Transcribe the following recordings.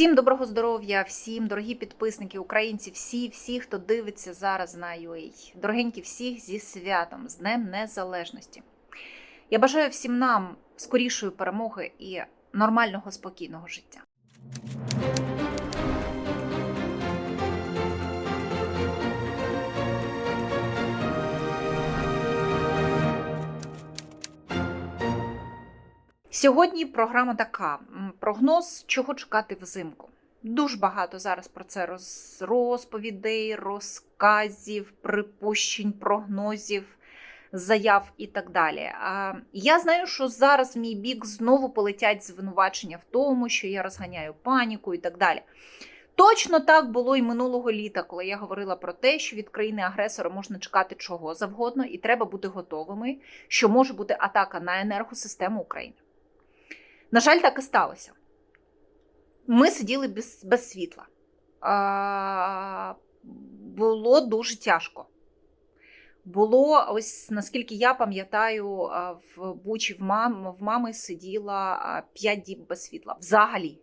Всім доброго здоров'я, всім дорогі підписники, українці, всі, всі, хто дивиться зараз на UA. Дорогенькі всіх зі святом, з Днем Незалежності. Я бажаю всім нам скорішої перемоги і нормального спокійного життя. Сьогодні програма така: прогноз, чого чекати взимку. Дуже багато зараз про це роз, розповідей, розказів, припущень, прогнозів, заяв і так далі. А я знаю, що зараз в мій бік знову полетять звинувачення в тому, що я розганяю паніку і так далі. Точно так було і минулого літа, коли я говорила про те, що від країни-агресора можна чекати чого завгодно, і треба бути готовими, що може бути атака на енергосистему України. На жаль, так і сталося. Ми сиділи без, без світла. А, було дуже тяжко. Було, ось наскільки я пам'ятаю, в Бучі в, мам, в мами сиділа 5 діб без світла. Взагалі.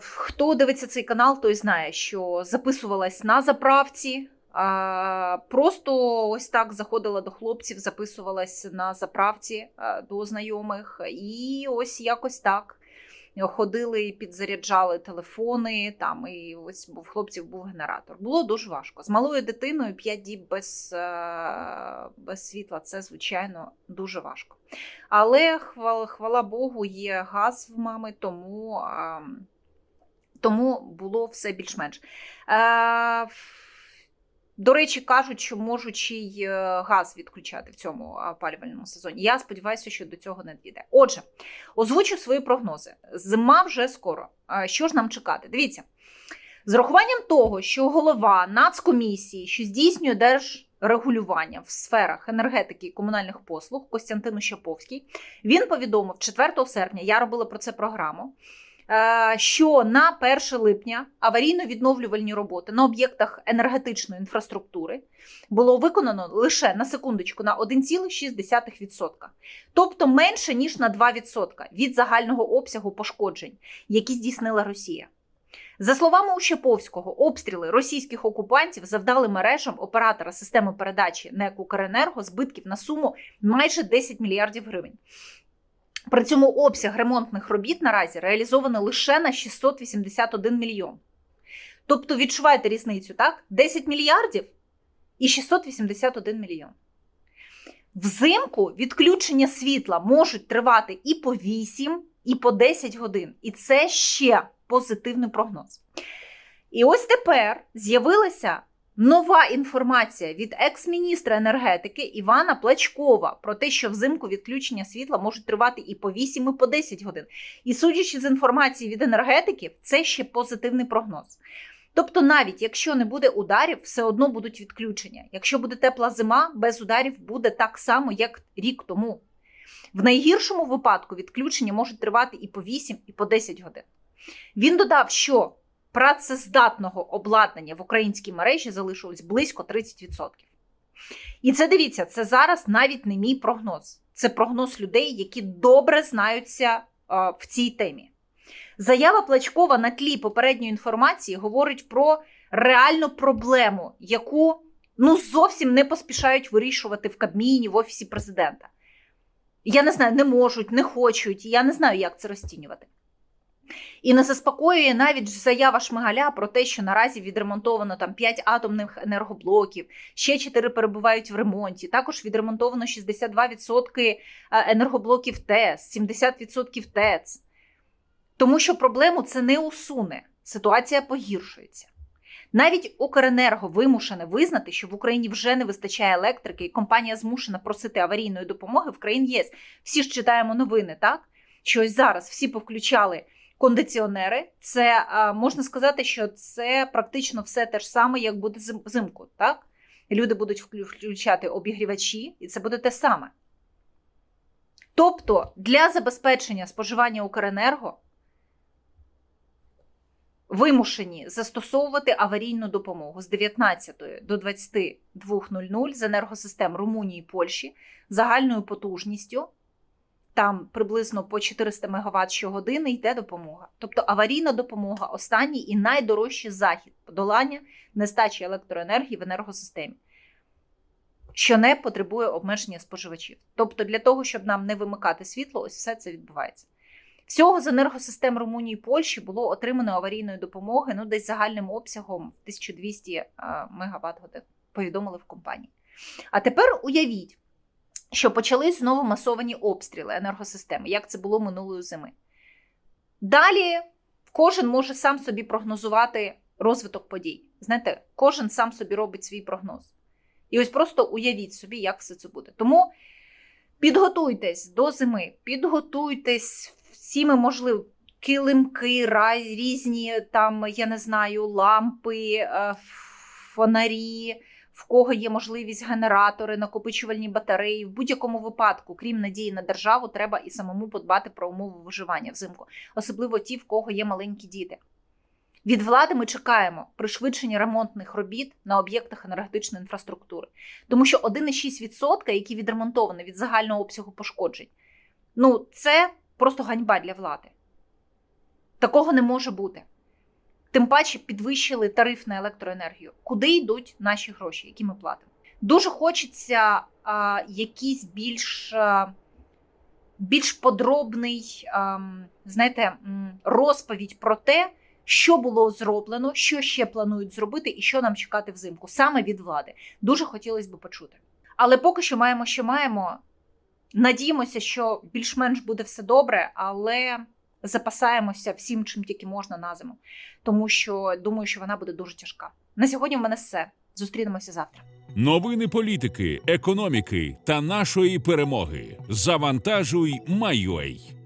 Хто дивиться цей канал, той знає, що записувалась на заправці. А, Просто ось так заходила до хлопців, записувалась на заправці а, до знайомих, і ось якось так ходили, підзаряджали телефони. Там і ось був хлопців був генератор. Було дуже важко. З малою дитиною 5 діб без, е, без світла це звичайно дуже важко. Але хвала, хвала Богу, є газ в мами, тому, тому було все більш-менш. До речі, кажуть, що можуть й е, газ відключати в цьому опалювальному сезоні. Я сподіваюся, що до цього не дійде. Отже, озвучу свої прогнози. Зима вже скоро. Що ж нам чекати? Дивіться, з урахуванням того, що голова нацкомісії, що здійснює держрегулювання в сферах енергетики і комунальних послуг Костянтин Ущаповський, він повідомив 4 серпня. Я робила про це програму. Е, що на 1 липня аварійно-відновлювальні роботи на об'єктах енергетичної інфраструктури було виконано лише на секундочку на 1,6%, тобто менше ніж на 2% від загального обсягу пошкоджень, які здійснила Росія. За словами Ущаповського, обстріли російських окупантів завдали мережам оператора системи передачі НЕК «Укренерго» збитків на суму майже 10 мільярдів гривень. При цьому обсяг ремонтних робіт наразі реалізовано лише на 681 мільйон. Тобто, відчуваєте різницю, так? 10 мільярдів і 681 мільйон. Взимку відключення світла можуть тривати і по 8, і по 10 годин. І це ще позитивний прогноз. І ось тепер з'явилася Нова інформація від екс-міністра енергетики Івана Плачкова про те, що взимку відключення світла можуть тривати і по 8, і по 10 годин. І судячи з інформації від енергетиків, це ще позитивний прогноз. Тобто, навіть якщо не буде ударів, все одно будуть відключення. Якщо буде тепла зима, без ударів буде так само, як рік тому. В найгіршому випадку відключення можуть тривати і по 8, і по 10 годин. Він додав, що працездатного обладнання в українській мережі залишилось близько 30%. І це дивіться, це зараз навіть не мій прогноз. Це прогноз людей, які добре знаються а, в цій темі. Заява Плачкова на тлі попередньої інформації говорить про реальну проблему, яку ну зовсім не поспішають вирішувати в Кабміні, в Офісі президента. Я не знаю, не можуть, не хочуть, я не знаю, як це розцінювати. І не заспокоює навіть заява Шмигаля про те, що наразі відремонтовано там 5 атомних енергоблоків, ще 4 перебувають в ремонті. Також відремонтовано 62% енергоблоків ТЕС, 70% ТЕЦ. Тому що проблему це не усуне. Ситуація погіршується. Навіть Укренерго вимушене визнати, що в Україні вже не вистачає електрики, і компанія змушена просити аварійної допомоги в країн ЄС. Всі ж читаємо новини, так? Що ось зараз всі повключали кондиціонери. Це можна сказати, що це практично все те ж саме, як буде взимку. Так? Люди будуть включати обігрівачі, і це буде те саме. Тобто для забезпечення споживання Укренерго вимушені застосовувати аварійну допомогу з 19 до 22.00 з енергосистем Румунії і Польщі загальною потужністю там приблизно по 400 МВт щогодини йде допомога. Тобто аварійна допомога останній і найдорожчий захід подолання нестачі електроенергії в енергосистемі, що не потребує обмеження споживачів. Тобто, для того, щоб нам не вимикати світло, ось все це відбувається. Всього з енергосистем Румунії і Польщі було отримано аварійної допомоги ну, десь загальним обсягом в 1200 МВт годин, повідомили в компанії. А тепер уявіть, що почались знову масовані обстріли енергосистеми, як це було минулої зими. Далі кожен може сам собі прогнозувати розвиток подій. Знаєте, кожен сам собі робить свій прогноз. І ось просто уявіть собі, як все це буде. Тому підготуйтесь до зими, підготуйтесь всіми можливими килимки, різні там, я не знаю, лампи, е, фонарі, в кого є можливість генератори, накопичувальні батареї. В будь-якому випадку, крім надії на державу, треба і самому подбати про умови виживання взимку, особливо ті, в кого є маленькі діти. Від влади ми чекаємо пришвидшення ремонтних робіт на об'єктах енергетичної інфраструктури, тому що 1,6%, які відремонтовані від загального обсягу пошкоджень, ну це просто ганьба для влади. Такого не може бути. Тим паче підвищили тариф на електроенергію. Куди йдуть наші гроші, які ми платимо? Дуже хочеться а, якийсь більш, а, більш подробний, а, знаєте, розповідь про те, що було зроблено, що ще планують зробити і що нам чекати взимку, саме від влади. Дуже хотілося б почути. Але поки що маємо, що маємо. Надіємося, що більш-менш буде все добре, але запасаємося всім, чим тільки можна на зиму, тому що думаю, що вона буде дуже тяжка. На сьогодні в мене все. Зустрінемося завтра. Новини політики, економіки та нашої перемоги. Завантажуй, Майой.